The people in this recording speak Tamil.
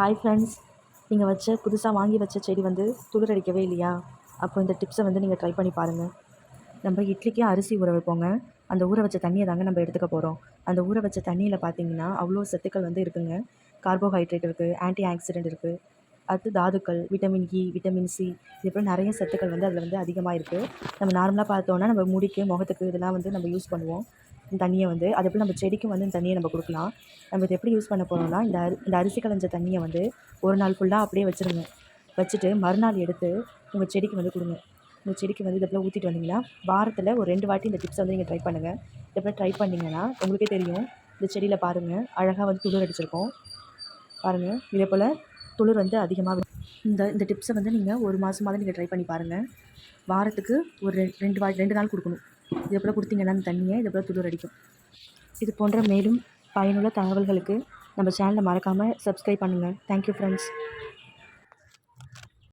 ஹாய் ஃப்ரெண்ட்ஸ் நீங்கள் வச்ச புதுசாக வாங்கி வச்ச செடி வந்து துளிர் அடிக்கவே இல்லையா? அப்போ இந்த டிப்ஸை வந்து நீங்கள் ட்ரை பண்ணி பாருங்கள் நம்ம இட்லிக்கு அரிசி ஊற வைப்போங்க. அந்த ஊற வச்ச தண்ணியை தாங்க நம்ம எடுத்துக்க போகிறோம் அந்த ஊற வச்ச தண்ணியில் பார்த்தீங்கன்னா அவ்வளோ சத்துக்கள் வந்து இருக்குங்க. கார்போஹைட்ரேட் இருக்குது ஆன்டி ஆக்சிடென்ட் இருக்குது அடுத்து தாதுக்கள் விட்டமின் இ விட்டமின் சி இது போல் நிறைய சத்துக்கள் வந்து அதில் வந்து அதிகமாக இருக்குது நம்ம நார்மலாக பார்த்தோன்னா நம்ம முடிக்கு முகத்துக்கு இதெல்லாம் வந்து நம்ம யூஸ் பண்ணுவோம். இந்த தண்ணியை வந்து. அதே போல் நம்ம செடிக்கும் வந்து இந்த தண்ணியை நம்ம கொடுக்கலாம். நம்ம இதை எப்படி யூஸ் பண்ண போகிறோம்னா இந்த அரி இந்த அரிசி களைஞ்ச தண்ணியை வந்து ஒரு நாள் ஃபுல்லாக அப்படியே வச்சுருங்க. வச்சுட்டு மறுநாள் எடுத்து உங்கள் செடிக்கு வந்து கொடுங்க. உங்கள் செடிக்கு வந்து இதை போல் ஊற்றிட்டு வந்தீங்கன்னா வாரத்தில் ஒரு ரெண்டு வாட்டி இந்த டிப்ஸை வந்து நீங்கள் ட்ரை பண்ணுங்கள் இதை ட்ரை பண்ணிங்கன்னா உங்களுக்கே தெரியும். இந்த செடியில் பாருங்கள் அழகாக வந்து துளிர் அடிச்சிருக்கோம். பாருங்கள் இதே போல் துளிர் வந்து அதிகமாக இந்த இந்த டிப்ஸை வந்து நீங்கள் ஒரு மாதமாவது நீங்கள் ட்ரை பண்ணி பாருங்கள் வாரத்துக்கு ஒரு ரெ- ரெண்டு வா ரெண்டு நாள் கொடுக்கணும். இதே போல் கொடுத்தீங்கன்னா அந்த தண்ணியை இதை போல் துளிர் அடிக்கும். இது போன்ற மேலும் பயனுள்ள தகவல்களுக்கு நம்ம சேனலை மறக்காமல் சப்ஸ்கிரைப் பண்ணுங்கள் தேங்க்யூ ஃப்ரெண்ட்ஸ்